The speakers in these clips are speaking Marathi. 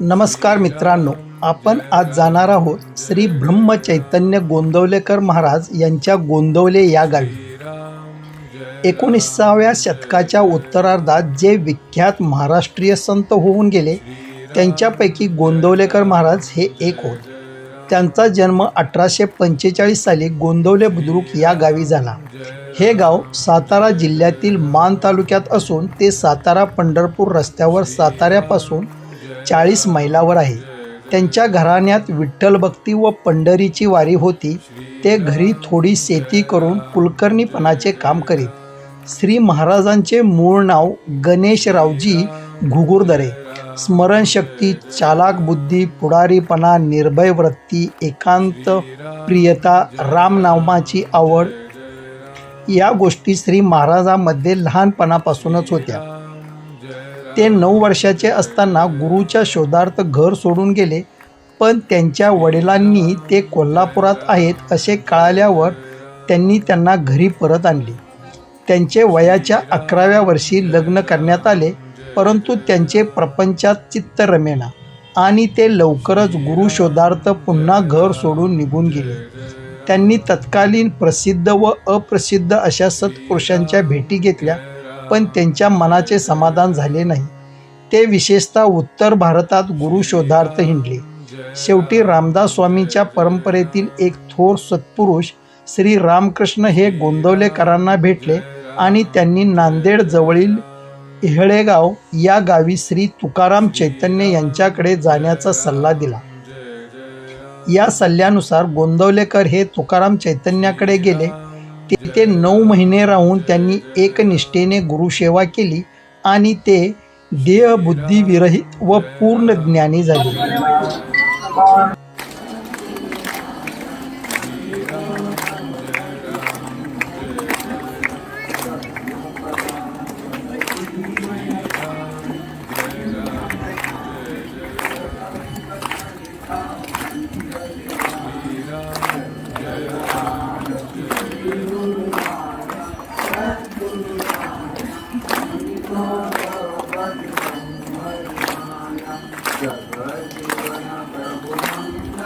नमस्कार मित्रांनो आपण आज जाणार आहोत श्री ब्रह्म चैतन्य गोंदवलेकर महाराज यांच्या गोंदवले या गावी. एकोणीसाव्या शतकाच्या उत्तरार्धात जे विख्यात महाराष्ट्रीय संत होऊन गेले त्यांच्यापैकी गोंदवलेकर महाराज हे एक होत. त्यांचा जन्म अठराशे पंचेचाळीस साली गोंदवले बुद्रुक या गावी झाला. हे गाव सातारा जिल्ह्यातील मान तालुक्यात असून ते सातारा पंढरपूर रस्त्यावर साताऱ्यापासून चाळीस मैलावर आहे. त्यांच्या घराण्यात विठ्ठल भक्ती व पंढरीची वारी होती. ते घरी थोडी शेती करून कुलकर्णीपणाचे काम करीत. श्री महाराजांचे मूळ नाव गणेशरावजी घुगुरदरे. स्मरणशक्ती चालाक बुद्धी पुढारीपणा निर्भय वृत्ती एकांत प्रियता रामनामाची आवड या गोष्टी श्री महाराजांमध्ये लहानपणापासूनच होत्या. ते नऊ वर्षाचे असताना गुरुच्या शोधार्थ घर सोडून गेले पण त्यांच्या वडिलांनी ते कोल्हापुरात आहेत असे कळाल्यावर त्यांनी त्यांना घरी परत आणले. त्यांचे वयाच्या अकराव्या वर्षी लग्न करण्यात आले परंतु त्यांचे प्रपंचात चित्त रमेना आणि ते लवकरच गुरु शोधार्थ पुन्हा घर सोडून निघून गेले. त्यांनी तत्कालीन प्रसिद्ध व अप्रसिद्ध अशा सत्पुरुषांच्या भेटी घेतल्या पण त्यांच्या मनाचे समाधान झाले नाही. ते विशेषतः उत्तर भारतात गुरु शोधार्थ हिंडले. शेवटी रामदास स्वामींच्या परंपरेतील एक थोर सत्पुरुष श्री रामकृष्ण हे गोंदवलेकरांना भेटले आणि त्यांनी नांदेड जवळील इहळेगाव या गावी श्री तुकाराम चैतन्य यांच्याकडे जाण्याचा सल्ला दिला. या सल्ल्यानुसार गोंदवलेकर हे तुकाराम चैतन्याकडे गेले. तेथे नऊ महिने राहून त्यांनी एकनिष्ठेने गुरुसेवा केली आणि ते देहबुद्धीविरहित व पूर्ण ज्ञानी झाले.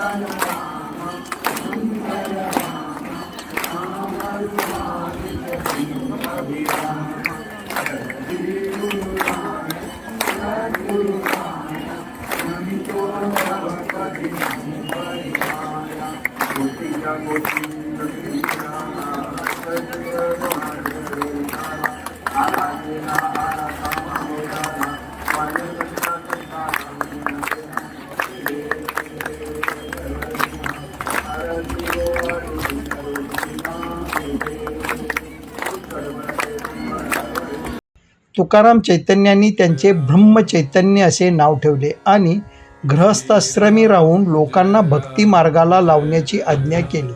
Thank you. तुकाराम चैतन्यांनी त्यांचे ब्रह्मचैतन्य असे नाव ठेवले आणि गृहस्थाश्रमी राहून लोकांना भक्ती मार्गाला लावण्याची आज्ञा केली.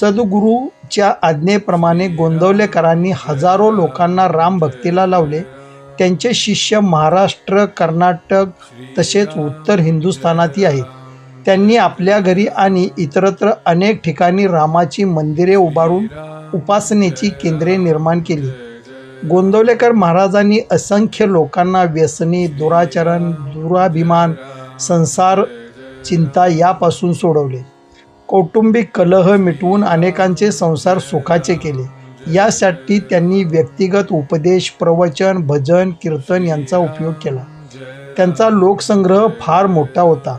सद्गुरूच्या आज्ञेप्रमाणे गोंदवलेकरांनी हजारो लोकांना रामभक्तीला लावले. त्यांचे शिष्य महाराष्ट्र कर्नाटक तसेच उत्तर हिंदुस्थानातही आहेत. त्यांनी आपल्या घरी आणि इतरत्र अनेक ठिकाणी रामाची मंदिरे उभारून उपासनेची केंद्रे निर्माण केली. गोंदवलेकर महाराजांनी असंख्य लोकांना व्यसनी दुराचरण दुराभिमान संसार चिंता यापासून सोडवले. कौटुंबिक कलह मिटवून अनेकांचे संसार सुखाचे केले. यासाठी त्यांनी व्यक्तिगत उपदेश प्रवचन भजन कीर्तन यांचा उपयोग केला. त्यांचा लोकसंग्रह फार मोठा होता.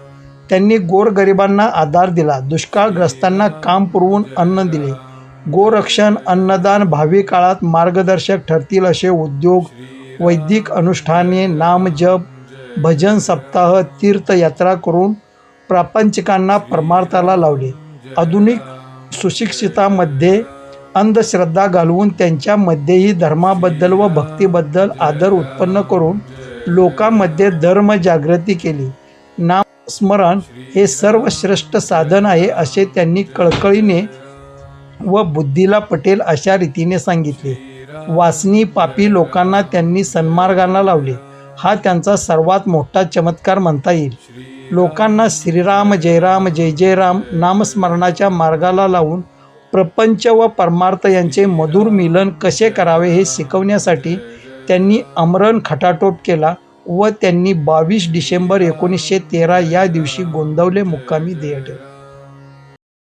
त्यांनी गोरगरिबांना आधार दिला. दुष्काळग्रस्तांना काम पुरवून अन्न दिले. गोरक्षण अन्नदान भावी काळात मार्गदर्शक ठरतील असे उद्योग वैदिक अनुष्ठाने नामजप भजन सप्ताह तीर्थयात्रा करून प्रापंचिकांना परमार्थाला लावले. आधुनिक सुशिक्षितामध्ये अंधश्रद्धा घालवून त्यांच्यामध्येही धर्माबद्दल व भक्तीबद्दल आदर उत्पन्न करून लोकांमध्ये धर्मजागृती केली. नामस्मरण हे सर्वश्रेष्ठ साधन आहे असे त्यांनी कळकळीने व बुद्धीला पटेल अशा रीतीने सांगितले. वासनी पापी लोकांना त्यांनी सन्मार्गाला लावले. हा त्यांचा सर्वात मोठा चमत्कार म्हणता येईल. लोकांना श्रीराम जयराम जय जय राम नामस्मरणाच्या मार्गाला लावून प्रपंच व परमार्थ यांचे मधुर मिलन कसे करावे हे शिकवण्यासाठी त्यांनी अमरण खटाटोप केला व त्यांनी बावीस डिसेंबर एकोणीसशे तेरा या दिवशी गोंदवले मुक्कामी देह ठेवले